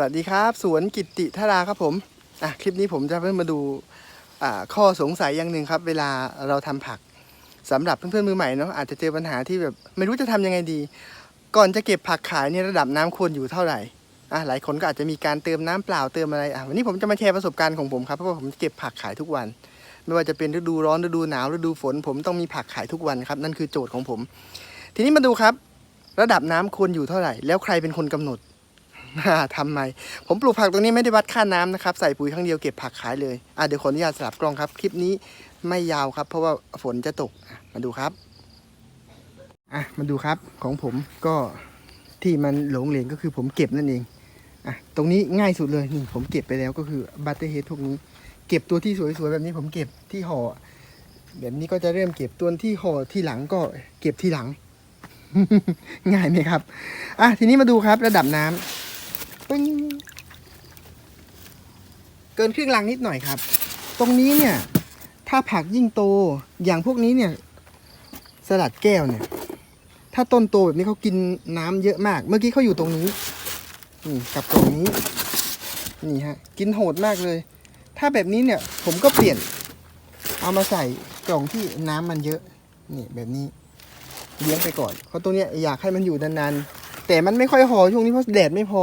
วัสดีครับ สวนกิติธาราครับผมอะคลิปนี้ผมจะเพิ่มมาดูอ่าข้อสงสัยอย่างหนึ่งครับ เวลาเราทำผักสำหรับเพื่อนๆมือใหม่เนาะอาจจะเจอปัญหาที่แบบไม่รู้จะทำยังไงดี ก่อนจะเก็บผักขายเนี่ยระดับน้ำควรอยู่เท่าไหร่อะหลายคนก็อาจจะมีการเติมน้ำเปล่าเติมอะไรอะวันนี้ผมจะมาแชร์ประสบการณ์ของผมครับเพราะว่าผมเก็บผักขายทุกวัน ไม่ว่าจะเป็นฤดูร้อนฤดูหนาวฤดูฝน ผมต้องมีผักขายทุกวันครับ นั่นคือโจทย์ของผม ทีนี้มาดูครับ ระดับน้ำควรอยู่เท่าไหร่ แล้วใครเป็นคนกำหนด ทำไมผมปลูกผักตรงนี้ไม่ได้วัดค่าน้ำนะครับ ใส่ปุ๋ยครั้งเดียวเก็บผักขายเลยอะเดี๋ยวขออนุญาตสลับกล้องครับ คลิปนี้ไม่ยาวครับ เพราะว่าฝนจะตกมาดูครับอะมาดูครับของผมก็ที่มันหลงเหลงก็คือผมเก็บนั่นเองอะตรงนี้ง่ายสุดเลยนี่ผมเก็บไปแล้วก็คือบัตเตอร์เฮดพวกนี้ เก็บตัวที่สวยๆแบบนี้ผมเก็บที่ห่อแบบนี้ก็จะเริ่มเก็บตัวที่ห่อที่หลังก็เก็บที่หลัง ง่ายไหมครับ อะทีนี้มาดูครับระดับน้ำปึ้งเกินครึ่งลังนิดหน่อยครับ ตรงนี้เนี่ย ถ้าผักยิ่งโตอย่างพวกนี้เนี่ย สลัดแก้วเนี่ย ถ้าต้นโตแบบนี้เขากินน้ำเยอะมาก เมื่อกี้เขาอยู่ตรงนี้นี่กับตรงนี้นี่ฮะกินโหดมากเลย ถ้าแบบนี้เนี่ยผมก็เปลี่ยน เอามาใส่กล่องที่น้ำมันเยอะนี่แบบนี้เลี้ยงไปก่อนเพราะตัวเนี้ยอยากให้มันอยู่นานๆ แต่มันไม่ค่อยพอช่วงนี้เพราะแดดไม่พอ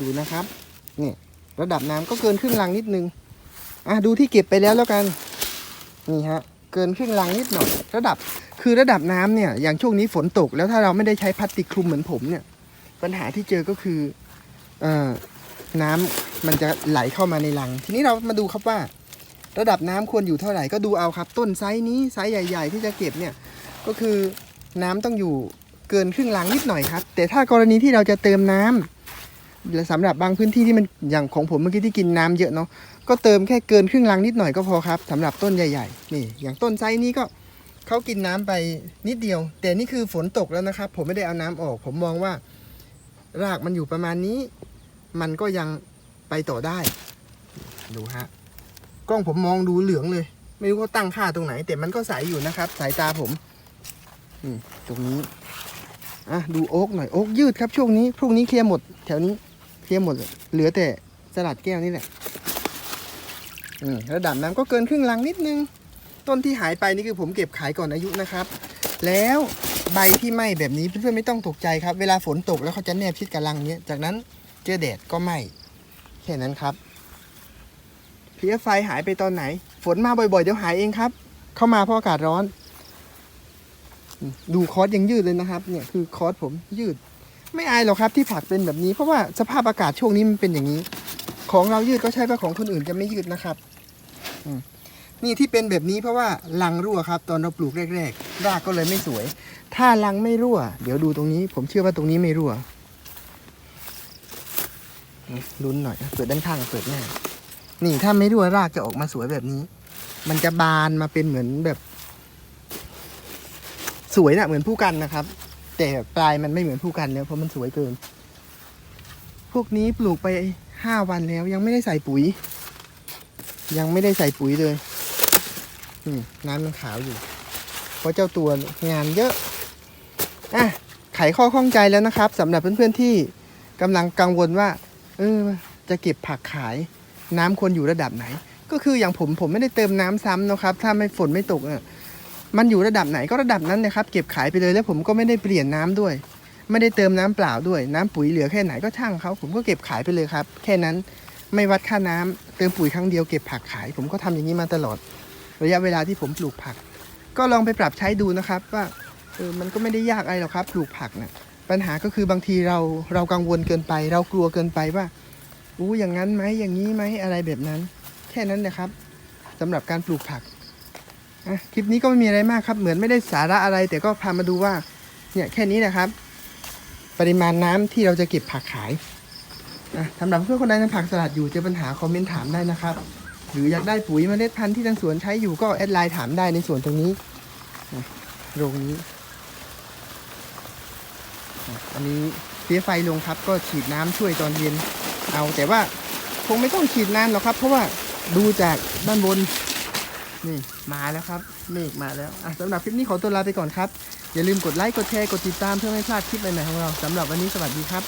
ดูนะครับ นี่ระดับน้ำก็เกินครึ่งลังนิดนึงอะดูที่เก็บไปแล้วแล้วกันนี่ฮะเกินครึ่งลังนิดหน่อย ระดับคือระดับน้ำเนี่ยอย่างช่วงนี้ฝนตก แล้วถ้าเราไม่ได้ใช้พลาสติกคลุมเหมือนผมเนี่ยปัญหาที่เจอก็คือเอ่อน้ำมันจะไหลเข้ามาในรัง ทีนี้เรามาดูครับว่า ระดับน้ำควรอยู่เท่าไหร่ก็ดูเอาครับ ต้นไซส์นี้ไซส์ใหญ่ ๆ ที่จะเก็บเนี่ยก็คือน้ำต้องอยู่เกินครึ่งลังนิดหน่อยครับ แต่ถ้ากรณีที่เราจะเติมน้ำ และสำหรับบางพื้นที่ที่มันอย่างของผมเมื่อกี้ที่กินน้ำเยอะเนาะก็เติมแค่เกินครึ่งลังนิดหน่อยก็พอครับสำหรับต้นใหญ่ๆ นี่ อย่างต้นไซนี้ก็เขากินน้ำไปนิดเดียว แต่นี่คือฝนตกแล้วนะครับ ผมไม่ได้เอาน้ำออก ผมมองว่า รากมันอยู่ประมาณนี้ มันก็ยังไปต่อได้ ดูฮะกล้องผมมองดูเหลืองเลย ไม่รู้เขาตั้งค่าตรงไหน แต่มันก็ใสอยู่นะครับ สายตาผมอืมตรงนี้อะดูโอ๊กหน่อยโอ๊กยืดครับช่วงนี้พรุ่งนี้เคลียร์หมดแถวนี้ เคลียหมดเลยเหลือแต่สลัดแก้วนี่แหละอืมระดับน้ำก็เกินครึ่งลังนิดนึง ต้นที่หายไปนี่คือผมเก็บขายก่อนอายุนะครับ แล้วใบที่ไหม้แบบนี้เพื่อนๆไม่ต้องตกใจครับ เวลาฝนตกแล้วเขาจะแนบชิดกับรังเนี้ยจากนั้นเจอแดดก็ไหม้แค่นั้นครับเพลียไฟหายไปตอนไหน ฝนมาบ่อยๆเดี๋ยวหายเองครับ เข้ามาเพราะอากาศร้อน ดูคอร์สยังยืดเลยนะครับ เนี่ยคือคอร์สผมยืด ไม่อายหรอกครับที่ผักเป็นแบบนี้ เพราะว่าสภาพอากาศช่วงนี้มันเป็นอย่างนี้ ของเรายืดก็ใช่ว่าของคนอื่นจะไม่ยืดนะครับนี่ที่เป็นแบบนี้เพราะว่ารังรั่วครับ ตอนเราปลูกแรกๆรากก็เลยไม่สวย ถ้ารังไม่รั่ว เดี๋ยวดูตรงนี้ ผมเชื่อว่าตรงนี้ไม่รั่วลุ้นหน่อยเปิดด้านข้างเปิดหน้านี่ถ้าไม่รั่วรากจะออกมาสวยแบบนี้ มันจะบานมาเป็นเหมือนแบบ สวยนะเหมือนผู้กันนะครับ แต่ปลายมันไม่เหมือนผู้กันแล้วเพราะมันสวยเกิน พวกนี้ปลูกไปห้าวันแล้วยังไม่ได้ใส่ปุ๋ย ยังไม่ได้ใส่ปุ๋ยเลยนี่น้ำมันขาวอยู่ เพราะเจ้าตัวงานเยอะอะไขข้อข้องใจแล้วนะครับสำหรับเพื่อนๆที่กำลังกังวลว่า เออ จะเก็บผักขาย น้ำควรอยู่ระดับไหน ก็คืออย่างผมผมไม่ได้เติมน้ำซ้ำนะครับ ถ้าไม่ฝนไม่ตกอะ มันอยู่ระดับไหนก็ระดับนั้นนะครับ เก็บขายไปเลยแล้วผมก็ไม่ได้เปลี่ยนน้ำด้วย ไม่ได้เติมน้ำเปล่าด้วย น้ำปุ๋ยเหลือแค่ไหนก็ช่างเขาผมก็เก็บขายไปเลยครับ แค่นั้นไม่วัดค่าน้ำเติมปุ๋ยครั้งเดียวเก็บผักขาย ผมก็ทำอย่างนี้มาตลอด ระยะเวลาที่ผมปลูกผัก ก็ลองไปปรับใช้ดูนะครับ ว่าเออมันก็ไม่ได้ยากอะไรหรอกครับ ปลูกผักนะปัญหาก็คือบางทีเราเรากังวลเกินไป เรากลัวเกินไปว่าอู้อย่างนั้นไหมอย่างนี้ไหมอะไรแบบนั้น แค่นั้นนะครับสำหรับการปลูกผัก อะคลิปนี้ก็ไม่มีอะไรมากครับ เหมือนไม่ได้สาระอะไร แต่ก็พามาดูว่า เนี่ยแค่นี้นะครับ ปริมาณน้ำที่เราจะเก็บผักขายอะสำหรับเพื่อนคนใดทำผักสลัดอยู่เจอปัญหาคอมเมนต์ถามได้นะครับ หรืออยากได้ปุ๋ยเมล็ดพันธุ์ที่ทางสวนใช้อยู่ก็แอดไลน์ถามได้ในส่วนตรงนี้อะโรงนี้อันนี้เสียไฟลงครับ ก็ฉีดน้ำช่วยตอนเย็น เอาแต่ว่าคงไม่ต้องฉีดนานหรอกครับ เพราะว่าดูจากด้านบน นี่มาแล้วครับเมฆมาแล้วอะสำหรับคลิปนี้ขอตัวลาไปก่อนครับ อย่าลืมกดไลค์กดแชร์กดติดตามเพื่อไม่พลาดคลิปใหม่ๆของเราสำหรับวันนี้สวัสดีครับ